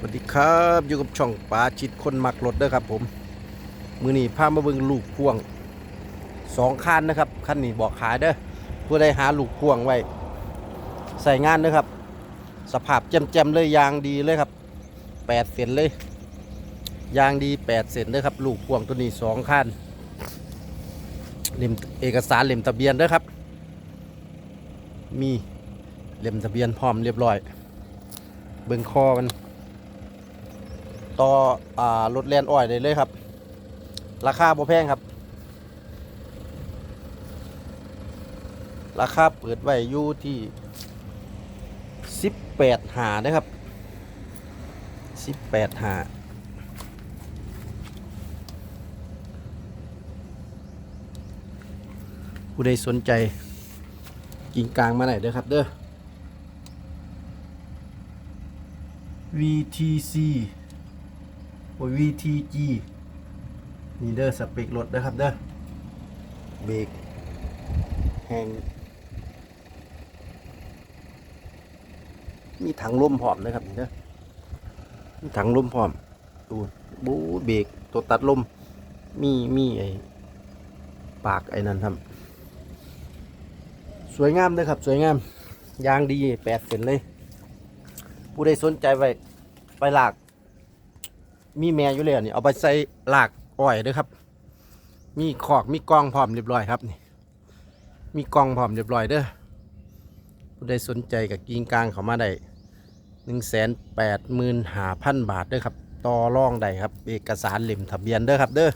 สวัสดีครับอยู่กับช่องปลาจิตคนหมักรถเด้อครับ ผม มือนี้พามาเบิ่งลูกพ่วงสองคันนะครับคันนี้บอกขายเด้อผู้ใดหาลูกพ่วงไว้ ใส่งานเด้อครับ สภาพแจ่มๆเลยยางดีเลยครับแปดเซนเลย ยางดีแปดเซนเด้อครับ ลูกพ่วงตัวนี้สองคันเล่มเอกสารเล่มทะเบียนด้อครับ มีเล่มทะเบียนพร้อมเรียบร้อย เบิ่งคอมัน ต่ออ่ารถแลนอ้อยได้เลยครับ ราคาบ่แพงครับ ราคาเปิดไว้อยู่ที่18หานะครับ18หาผู้ใดสนใจกิ่งกลางมาไหนเด้อครับเด้อ VTC VTG นี่เด้อสเปครถนะครับเด้อเบรกแหงมีถังลมพร้อมนะครับนี่เด้อมีถังลมพร้อมดูบูเบรกตัวตัดลม มีมีไอ้ปากไอ้นั่นครับสวยงามเลยครับ สวยงามยางดีแปดเซนเลย ผู้ใดสนใจไว้ไปหลาก มีแม่อยู่เลยนี่เอาไปใส่หลากอ้อยด้วยครับ มีขอกมีกองพร้อมเรียบร้อยครับนี่ มีกองพร้อมเรียบร้อยเด้อผู้ใดสนใจกับกิ่งกลางเขามาได้หนึ่งแสนแปดหมื่นหาพันบาทเด้อครับต่อรองได้ครับ เอกสารเล่มทะเบียนเด้อครับ เด้อ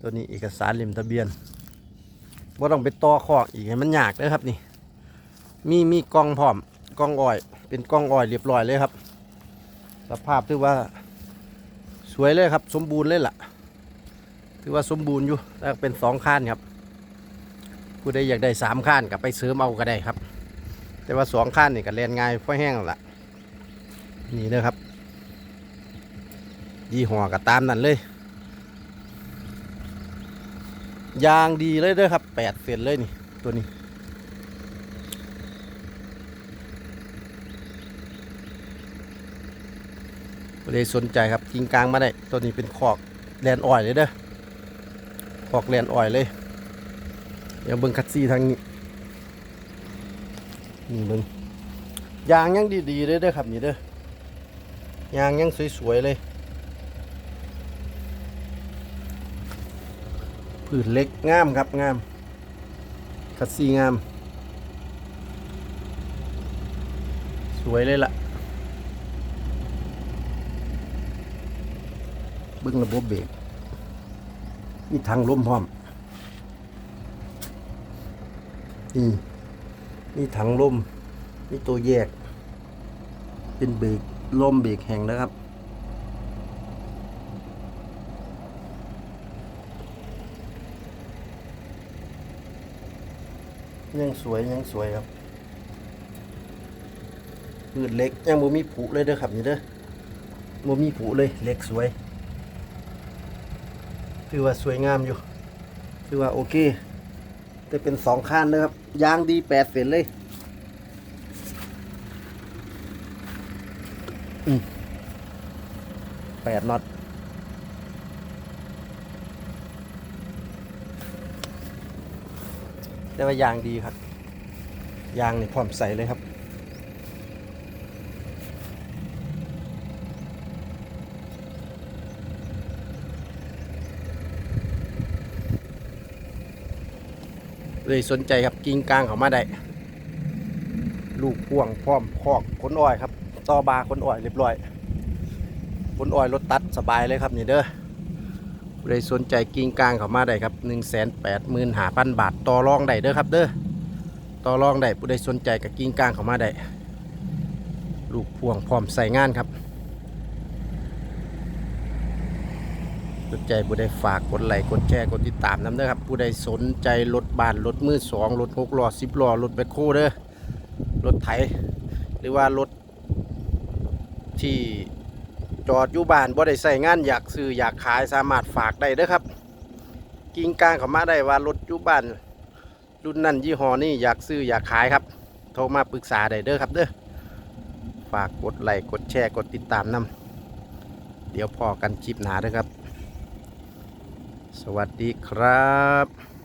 ตัวนี้เอกสารเล่มทะเบียนว่าต้องไปต่อคอกอีกให้มันยากเด้อครับนี่ มีมีกองพร้อมกองอ้อย เป็นกองอ้อยเรียบร้อยเลยครับ สภาพถือว่า วยเลยครับ สมบูรณ์เลยล่ะ ถือว่าสมบูรณ์อยู่แล้วเป็นสองข้านครับผู้ใดอยากได้สามข้านกับไปเสริมเอาก็ได้ครับ แต่ว่าสองข้านนี่ก็เรียนง่ายเพราะแห้งล่ะ นี่นะครับ ยี่ห้อก็ตามนั่นเลย ยางดีเลยเด้อครับแปดเซนเลยนี่ตัวนี้ ผู้ใดสนใจครับกิงกลางมาได้ ตัวนี้เป็นขอกแลนอ่อยเลยเด้อขอกแลนอ่อยเลย เดี๋ยวเบิ้งคัดซี่ทางนี้นี่เบิ้งยางยังดีๆเลยเด้อครับนี่เด้อยางยังสวยๆเลยผืนเล็กงามครับงามคัดซี่งาม สวยเลยล่ะ เบิ้งระบบเบรกมีทางล้มพร้อมนี่มีถังลมมีตัวแยก เป็นเบรกลมเบรกแห่งนะครับ ยังสวยยังสวยครับพืชเล็กยังบ่มีผุเลยเด้อครับนี่เด้อบ่มีผุเลยเล็กสวย ถือว่าสวยงามอยู่ ถือว่าโอเค แต่เป็นสองข้านนะครับ ยางดีแปดเซนเลยแปดน็อตแต่ว่ายางดีครับ ยางนี่พร้อมใส่เลยครับ เลยสนใจครับกิ่งกลางเขามาได้ ลูกพ่วงพร้อมคอกขนอ้อยครับต่อบาขนอ้อยเรียบร้อยขนอ้อยรถตัดสบายเลยครับนี่เด้อเลยสนใจกิ่งกลางเขามาได้ครับ1นึ่งแสนแปดหมื่นหาพันบาทต่อรองได้เด้อครับเด้อต่อรองได้ผู้ใดสนใจกับกิ่งกลางเขามาได้ลูกพ่วงพร้อมใส่งานครับ สนใจผู้ใดฝากกดไลค์กดแชร์กดติดตามน้ำเด้อครับผู้ใดสนใจรถบ้านรถมือสองรถหกล้อสิบล้อรถแบคโฮเด้อรถไถหรือว่ารถที่จอดอยู่บ้านบ่ได้ใส่งานอยากซื้ออยากขายสามารถฝากได้เด้อครับ กิ่งกลางเขามาได้ว่ารถอยู่บ้านรุ่นนั้นยี่ห้อนี้อยากซื้ออยากขายครับ โทรมาปรึกษาได้เด้อครับเด้อฝากกดไลค์กดแชร์กดติดตามนำเดี๋ยวพอกันคลิปหนาเด้วยครับ สวัสดีครับ